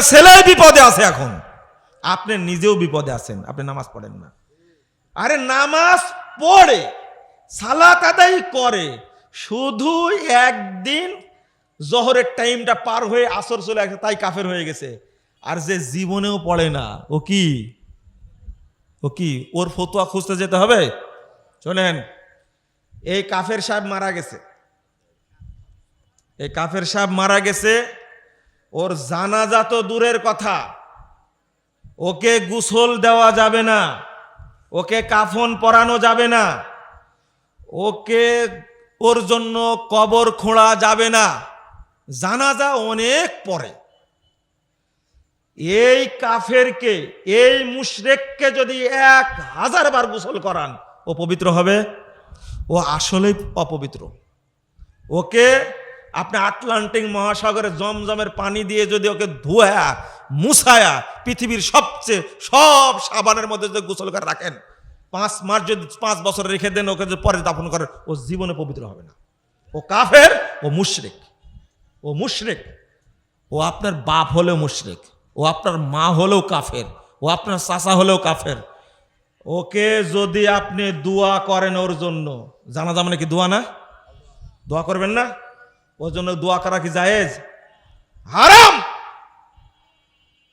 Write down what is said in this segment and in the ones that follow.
আপনার ছেলে বিপদে আছে এখন। আপনি নিজেও বিপদে আছেন, আপনি নামাজ পড়েন না। আরে নামাজ পড়ে, সালাত আদায় করে, শুধু একদিন জহরের টাইমটা পার হয়ে আসর চলে আসে, তাই কাফের হয়ে গেছে। আর যে জীবনেও পড়ে না, ও কি? ও কি? ওর ফতুয়া খুঁজতে যেতে হবে? শোনেন এই কাফের সাহেব মারা গেছে। এই কাফের সাহেব মারা গেছে ওর জানাজা তো দূরের কথা। ওকে গুসল দেওয়া যাবে না। ওকে কাফন পরানো যাবে না। ওকে ওর জন্য কবর খোঁড়া যাবে না। জানাজা অনেক পরে। এই কাফেরকে, এই মুশরেককে যদি এক হাজার বার গোসল করান, ও পবিত্র হবে? ও আসলেই অপবিত্র। ওকে আপনি আটলান্টিক মহাসাগরে জমজমের পানি দিয়ে যদি ওকে ধোয়া, মুছায়া পৃথিবীর সবচেয়ে, সব সাবানের মধ্যে যদি গোসল করে রাখেন, পাঁচ মাস যদি, পাঁচ বছর রেখে দেন, ওকে যদি পরে দাফন করেন ও জীবনে পবিত্র হবে না। ও কাফের, ও মুশরিক। ও মুশরিক। ও আপনার বাপ হলেও মুশরিক। ও আপনার মা হলেও কাফের। ও আপনার চাচা হলেও কাফের। ওকে যদি আপনি দোয়া করেন ওর জন্য, জানা যাবে নাকি দোয়া না? দোয়া করবেন না? ওর জন্য দোয়া করা কি জায়েজ? হারাম!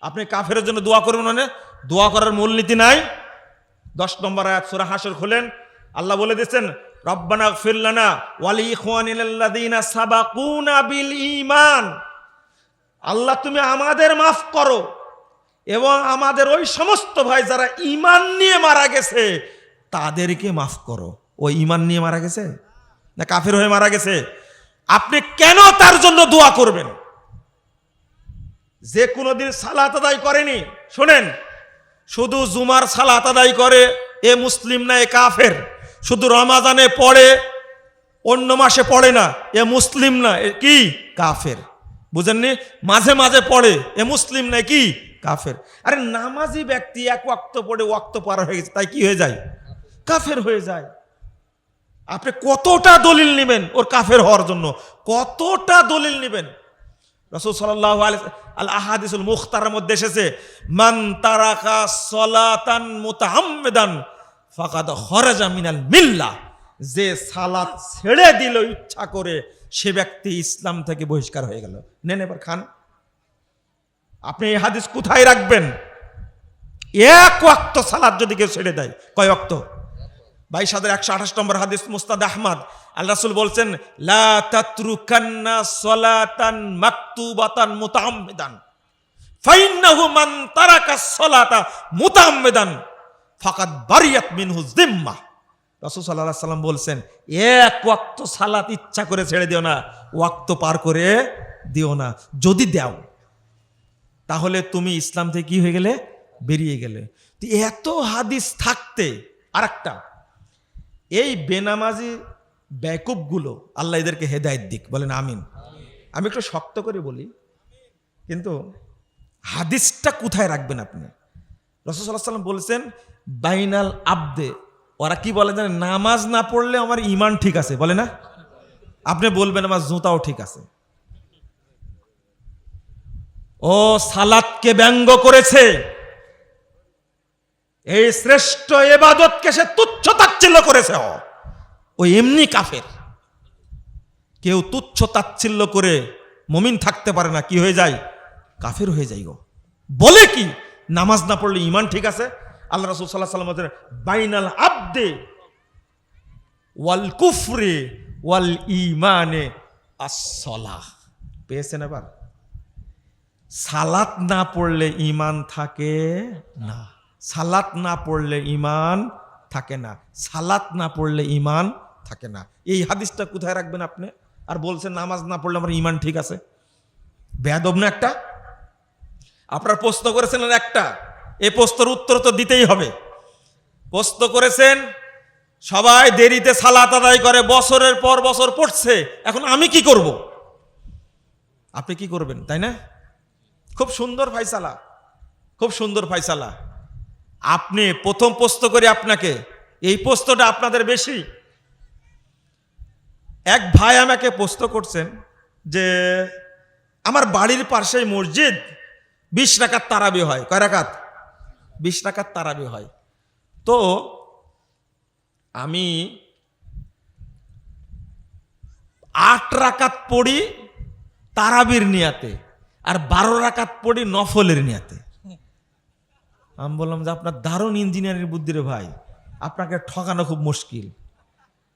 আপনি কাফের জন্য দোয়া করবেন মানে দোয়া করার মূলনীতি নাই। দশ নম্বর আয়াত সুরা হাসর খুলেন। আল্লাহ বলে দিচ্ছেন রব্বানা ফিরলানা ওয়ালি ইখওয়ানিল্লাযীনা সাবাকুনা বিল ঈমান। আল্লাহ তুমি আমাদের মাফ করো এবং আমাদের ওই সমস্ত ভাই যারা ইমান নিয়ে মারা গেছে তাদেরকে মাফ করো। ও ইমান নিয়ে মারা গেছে? না কাফের হয়ে মারা গেছে? আপনি কেন তার জন্য দোয়া করবেন? যে কোনোদিন সালাত আদায় করেনি, শোনেন, শুধু জুমার সালাত আদায় করে এ মুসলিম না, এ কাফের। শুধু রমাজানে পড়ে, অন্য মাসে পড়ে না, এ মুসলিম না, এ কি? কাফের। বুঝেননি? মাঝে মাঝে পড়ে, এ মুসলিম না কি? কাফের। আরে নামাজি ব্যক্তি এক ওয়াক্ত পড়ে, ওয়াক্ত পার হয়ে গেছে, তাই কি হয়ে যায়? কাফের হয়ে যায়। আপনি কতটা দলিল নেবেন ওর কাফের হওয়ার জন্য? কতটা দলিল নেবেন? রসুল সাল্লাহ আল আহাদিসুল মুখতারের মধ্যে এসেছে, মান তারাকা সলাতান মুতাহাম্মেদান ফাকাদ খরাজা মিনাল মিল্লা। যে সালাত ছেড়ে দিল ইচ্ছা করে, সে ব্যক্তি ইসলাম থেকে বহিষ্কার হয়ে গেল। নেন এবার খান। আপনি এই হাদিস কোথায় রাখবেন? এক ওয়াক্ত সালাদ যদি কেউ ছেড়ে দেয়, কয় ওয়াক্ত? বাইশ হাজার একশো আঠাশ নম্বর হাদিস মুস্তাদ আহমদ। আল্লাহ রাসূল বলছেন সাল্লাম বলছেন, এক ওয়াক্ত সালাত ইচ্ছা করে ছেড়ে দিও না, ওয়াক্ত পার করে দিও না। যদি দাও, তাহলে তুমি ইসলাম থেকে কি হয়ে গেলে? বেরিয়ে গেলে। এত হাদিস থাকতে আরেকটা এই বেনামাজি ব্যাকুবগুলো আল্লাহ এদেরকে হেদায়ত দিক। বলেন আমিন। আমি একটু শক্ত করে বলি, কিন্তু হাদিসটা কোথায় রাখবেন আপনি? রসদাল্লাহ সাল্লাম বলেছেন, বাইনাল আব্দে, ওরা কি বলে জানেন? নামাজ না পড়লে আমার ইমান ঠিক আছে, বলে না? আপনি বলবেন, আমার জুতাও ঠিক আছে। ও সালাদকে ব্যঙ্গ করেছে। এই শ্রেষ্ঠ এবাদতকে সে তুচ্ছ তাচ্ছিল্য করেছে ও এমনি কাফের। কেউ তুচ্ছ তাচ্ছিল্য করে মমিন থাকতে পারে না, কি হয়ে যায়? কাফের হয়ে যাই গো। বলে কি, নামাজ না পড়লে ইমান ঠিক আছে? আল্লাহ রসুল সাল্লাহ সাল্লাম বাইনাল আব্দে ওয়াল কুফরে ওয়াল ইমানে আসলাহ পেয়েছেন এবার? সালাত না পড়লে ইমান থাকে না। সালাত না পড়লে ইমান থাকে না। সালাত না পড়লে ইমান থাকে না। এই হাদিসটা কোথায় রাখবেন আপনি? আর বলছেন নামাজ না পড়লে আমার ইমান ঠিক আছে? বেয়াদব না একটা? আপনার প্রশ্ন করেছেন আর একটা। এই প্রশ্নের উত্তর তো দিতেই হবে। প্রশ্ন করেছেন, সবাই দেরিতে সালাত আদায় করে, বছরের পর বছর পড়ছে, এখন আমি কি করব? আপনি কি করবেন, তাই না? খুব সুন্দর ফাইসালা। খুব সুন্দর ফাইসালা। আপনি প্রথম প্রশ্ন করি আপনাকে, এই প্রশ্নটা আপনাদের বেশি। এক ভাই আমাকে প্রশ্ন করছেন যে, আমার বাড়ির পাশেই মসজিদ, বিশ রাকাত তারাবি হয়। কয় রাকাত? বিশ রাকাত তারাবি হয়। তো আমি আট রাকাত পড়ি তারাবির নিয়াতে আর বারো রাকাত পড়ি নফলের নিয়াতে। আমি বললাম যে আপনার দারুণ ইঞ্জিনিয়ারিং বুদ্ধি রে ভাই। আপনাকে ঠকানো খুব মুশকিল।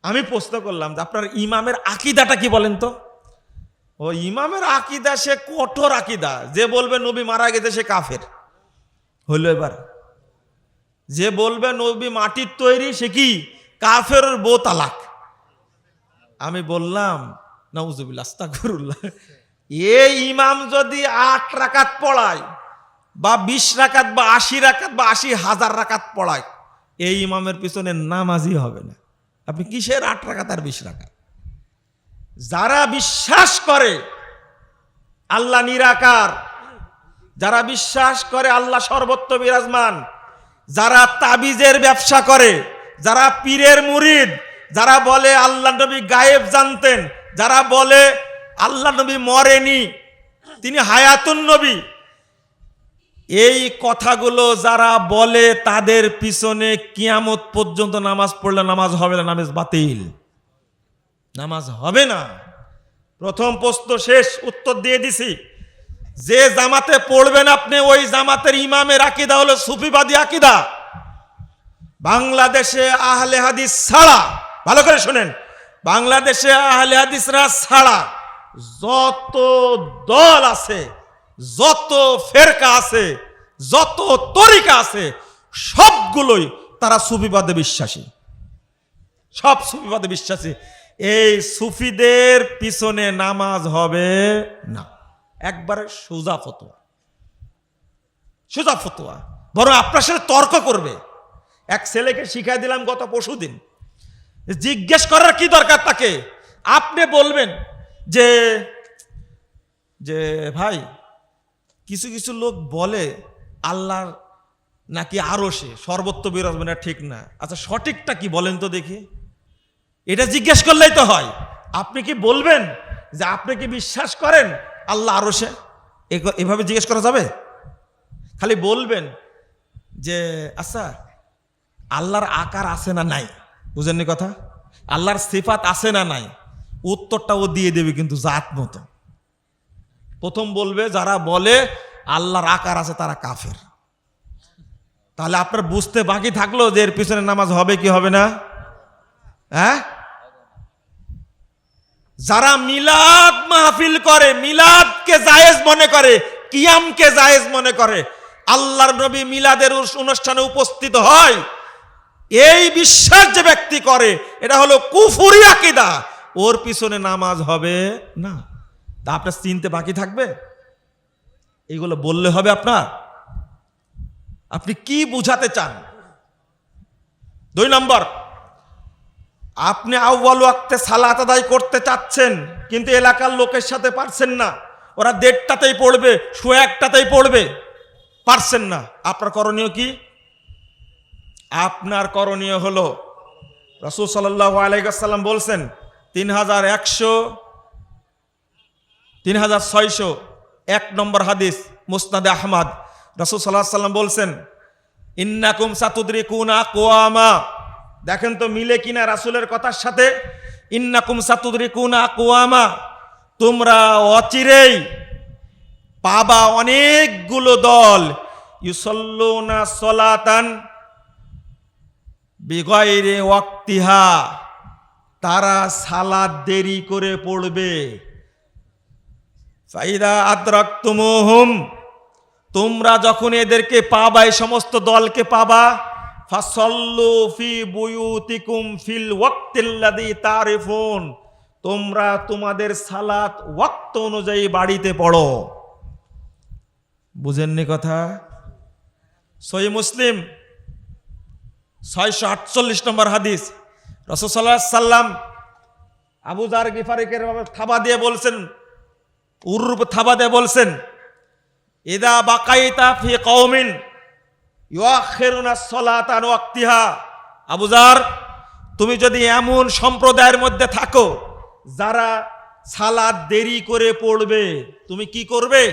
আমি প্রশ্ন করলাম যে আপনার ইমামের আকিদাটা কি বলেন তো? ও, ইমামের আকিদা সে কঠোর আকিদা। যে বলবে নবী মারা গেছে সে কাফের। হইল এবার। যে বলবে নবী মাটির তৈরি সে কি? কাফের বো তালাক। আমি বললাম, নউজুবিল্লাহ, আস্তাগফিরুল্লাহ। এই ইমাম যদি আট রাকাত পড়ায় বা বিশ রাকাত বা আশি রাকাত বা আশি হাজার রাকাত পড়ায়, এই ইমামের পিছনে নামাজই হবে না। আপনি কিসের আট রাকাত আর বিশ রাকাত? যারা বিশ্বাস করে আল্লাহ নিরাকার, যারা বিশ্বাস করে আল্লাহ সর্বত্র বিরাজমান, যারা তাবিজের ব্যবসা করে, যারা পীরের মুরিদ, যারা বলে আল্লাহ নবী গায়েব জানতেন, যারা বলে আল্লাহ নবী মরেনি, তিনি হায়াতুন নবী এই কথাগুলো যারা বলে, তাদের পিছনে কিয়ামত পর্যন্ত নামাজ পড়লে নামাজ হবে না, নামাজ বাতিল। নামাজ হবে না। প্রথম প্রশ্ন শেষ, উত্তর দিয়ে দিছি। যে জামাতে পড়বেন আপনি, ওই জামাতের ইমামের আকিদা হলো সুফিবাদী আকিদা। বাংলাদেশে আহলে হাদিস ছাড়া, ভালো করে শোনেন, বাংলাদেশে আহলে হাদিসরা ছাড়া যত দল আছে যত ফেরকা আছে, যত তরিকা আছে, সবগুলোই তারা সুফিবাদে বিশ্বাসী। সব সুফিবাদে বিশ্বাসী। এই সুফিদের পিছনে নামাজ হবে না। একবারে সোজা ফতোয়া। সোজা ফতোয়া। বরং আপনার সাথে তর্ক করবে। এক ছেলেকে শিখাই দিলাম গত পরশু দিন। জিজ্ঞেস করার কি দরকার তাকে? আপনি বলবেন যে যে ভাই কিছু কিছু লোক বলে, আল্লাহর নাকি আরও সে, সর্বত্র বিরাজমান এটা ঠিক না। আচ্ছা সঠিকটা কি বলেন তো দেখি। এটা জিজ্ঞেস করলেই তো হয়। আপনি কি বলবেন যে আপনি কি বিশ্বাস করেন আল্লাহ আরও সে? এভাবে জিজ্ঞেস করা যাবে? খালি বলবেন যে আচ্ছা আল্লাহর আকার আছে না নাই? বুঝেননি কথা? আল্লাহর সিফাত আছে না নাই? উত্তরটা ও দিয়ে দেবে কিন্তু জাত মতো। প্রথম বলবে, যারা বলে, আল্লাহর আকার আছে তারা কাফের। তাহলে আপনার বুঝতে বাকি থাকল যে এর পিছনে নামাজ হবে কি হবে না? হ্যাঁ? যারা মিলাদ মাহফিল করে, মিলাদকে জায়েজ মনে করে, কিয়ামকে জায়েজ মনে করে, আল্লাহর নবী মিলাদের অনুষ্ঠানে উপস্থিত হয়, এই বিশ্বাস যে ব্যক্তি করে, এটা হলো কুফুরি আকিদা। ওর পিছনে নামাজ হবে না। তা আপনার চিনতে বাকি থাকবে? এইগুলো বললে হবে আপনার। আপনি কি বুঝাতে চান? দুই নম্বর, আপনি আউ্বাল ওয়াক্তে সালাত আদায় করতে চাচ্ছেন, কিন্তু এলাকার লোকের সাথে পারছেন না। ওরা দেড়টাতেই পড়বে শো একটাতেই পড়বে। পারছেন না। আপনার করণীয় কি? আপনার করণীয় হলো, রসুল সাল্লাহ আলাইসাল্লাম বলছেন, তিন হাজার একশো তিন হাজার ছয়শো এক নম্বর হাদিস মুসনাদে আহমদ। রসুল সাল্লাহ সাল্লাম বলছেন, ইন্নাকুম সাতুদ্রি কুনা কোয়ামা। দেখেন তো মিলে কিনা রাসুলের কথার সাথে? ইন্নাকুম সাতুদ্রি কুনা কোয়ামা। তোমরা অচিরেই পাবা অনেকগুলো দল। ইউসল্লোনা সলাতান বিগয়রে ওয়াক্তিহা। তারা সালাদ দেরি করে পড়বে। ফাইদা আদ্রাক্তুমুহুম, তোমরা যখন এদেরকে পাবা এই সমস্ত দলকে পাবা, ফাসল্লু ফি বুয়ুতিকুম ফিল ওয়াক্তিল্লাযী তারিফুন, তোমরা তোমাদের সালাত ওয়াক্ত অনুযায়ী বাড়িতে পড়ো। বুঝেননি কথা? সহি মুসলিম, ছয়শো আটচল্লিশ নম্বর হাদিস রসসাল্লাহ সাল্লাম আবু জার গিফারিকের থাবা দিয়ে বলছেন উরূপ থাবা দিয়ে বলছেন, ইদা বাকাইতা ফি ওয়াক্তিহা। আবুজার তুমি যদি এমন সম্প্রদায়ের মধ্যে থাকো, যারা সালাদ দেরি করে পড়বে, তুমি কি করবে?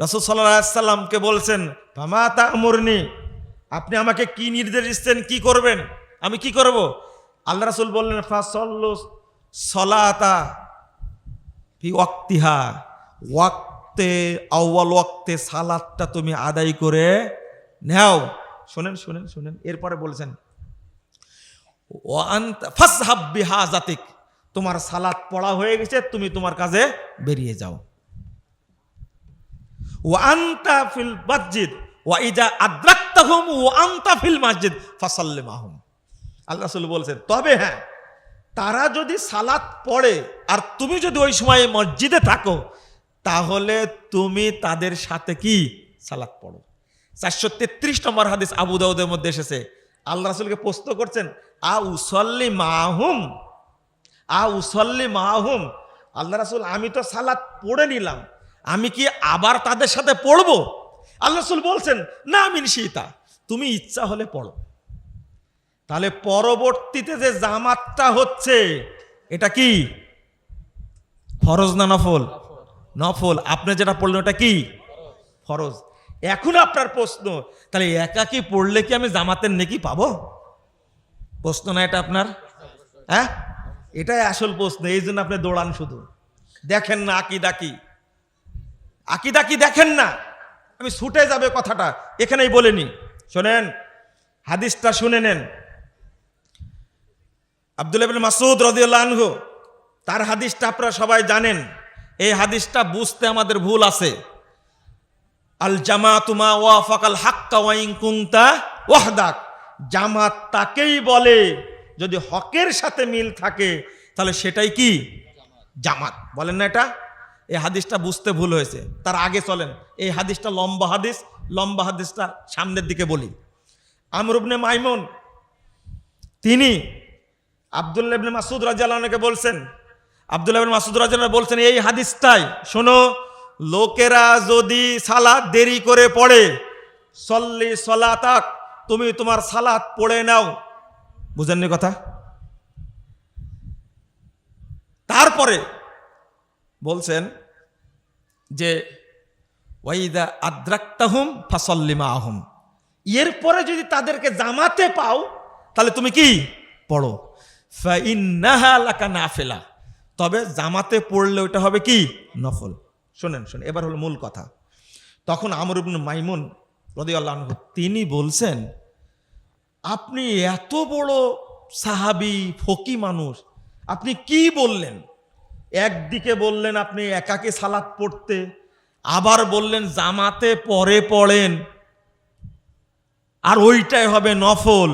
সাল্লাহ সাল্লামকে বলছেন ভামা তা আপনি আমাকে কি নির্দেশ দিচ্ছেন, কি করবেন? আমি কি করব? আল্লাহ রাসুল বললেন, ফাসল্লু সলাতা ফি ওয়াক্তিহা। ওয়াক্তে আউ্বাল ওয়াক্তে সালাদটা তুমি আদায় করে নেও। শোনেন শোনেন শোনেন। এরপরে বলছেন জাতিক। তোমার সালাদ পড়া হয়ে গেছে, তুমি তোমার কাজে বেরিয়ে যাও। ও আন্তা ফিল মসজিদ। ও ইজা আদ্রাক্তাহুম ও আন্তা ফিল মসজিদ। ফাসাল্লিম আহম আল্লাহ রাসূল বলছেন, তবে হ্যাঁ তারা যদি সালাত পড়ে, আর তুমি যদি ওই সময় মসজিদে থাকো, তাহলে তুমি তাদের সাথে কি সালাত পড়ো? চারশো তেত্রিশ নম্বর হাদিস আবু দাউদের মধ্যে এসেছে। আল্লাহ রাসুলকে প্রশ্ন করছেন, আ উসল্লি মাহুম? আ উসল্লি মাহুম? আল্লাহ রাসুল, আমি তো সালাত পড়ে নিলাম। আমি কি আবার তাদের সাথে পড়ব? আল্লাহ রাসুল বলছেন, না আমি নিশিতা তুমি ইচ্ছা হলে পড়ো। তাহলে পরবর্তীতে যে জামাতটা হচ্ছে, এটা কি? ফরজ না নফল? নফল। আপনি যেটা পড়লেন ওটা কি? ফরজ। এখন আপনার প্রশ্ন, তাহলে একাকি পড়লে কি আমি জামাতের নেকি পাবো? প্রশ্ন না এটা আপনার? হ্যাঁ? এটাই আসল প্রশ্ন, এই জন্য আপনি দৌড়ান শুধু। দেখেন না আকিদা কি? আকিদা কি দেখেন না? আমি ছুটে যাবে কথাটা, এখানেই বলে বলিনি শোনেন, হাদিসটা শুনে নেন। আব্দুল ইবনে মাসুদ রদিউল্লাহ তার হাদিসটা আপনারা সবাই জানেন। এই হাদিসটা বুঝতে আমাদের ভুল আছে। আল জামা তুমা জামাতুমা ওয়াফাকাল হাক্কা ওয়াইন কুংতা ওয়াহদাক। জামাত তাকেই বলে, যদি হকের সাথে মিল থাকে, তাহলে সেটাই কি? জামাত। বলেন না এটা? এই হাদিসটা বুঝতে ভুল হয়েছে। তার আগে চলেন। এই হাদিসটা লম্বা হাদিস, লম্বা হাদিসটা সামনের দিকে বলি। আমরুবনে মাইমন, তিনি আবদুল্লাহ ইবনে মাসুদ রাজিয়ালকে বলছেন? আবদুল্লাহ মাসুদ রাজিয়াল বলছেন, এই হাদিসটাই, শোনো, লোকেরা যদি সালাদ দেরি করে পড়ে, সল্লি সলাতাক, তুমি তোমার সালাত পড়ে নাও। বুঝেননি কথা? তারপরে বলছেন যে, ওয়াইদা আদ্রাক্তাহুম ফাসল্লিমা আহম এরপরে যদি তাদেরকে জামাতে পাও, তাহলে তুমি কি? পড়ো। নাফিলা। তবে জামাতে পড়লে ওটা হবে কি? নফল। শোনেন শোনেন, এবার হলো মূল কথা। তখন আমর ইবনে মাইমুন রদিয়াল্লাহ তিনি বলছেন, আপনি এত বড় সাহাবি, ফকি মানুষ, আপনি কি বললেন? একদিকে বললেন আপনি একাকে সালাত পড়তে, আবার বললেন জামাতে পরে পড়েন, আর ওইটাই হবে নফল।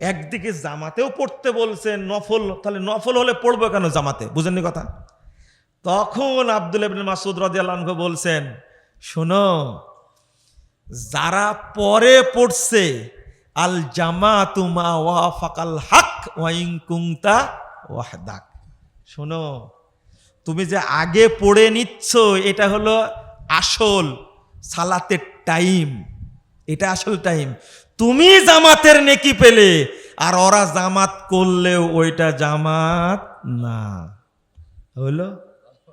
একদিকে জামাতেও পড়তে বলছেন নফল, তাহলে নফল হলে পড়ব কেন জামাতে? বুঝেননি কথা? তখন আব্দুল ইবনে মাসুদ আনহু বলছেন, শোনো, যারা পরে পড়ছে, আল জামাতুমা ওয়াফাকাল হক ওয়াইন কুংতা ওয়াহদাক। শোনো, তুমি যে আগে পড়ে নিচ্ছ, এটা হলো আসল সালাতের টাইম। এটা আসল টাইম। তুমি জামাতের নেকি পেলে আর ওরা জামাত করলেও ওইটা জামাত না। হলো?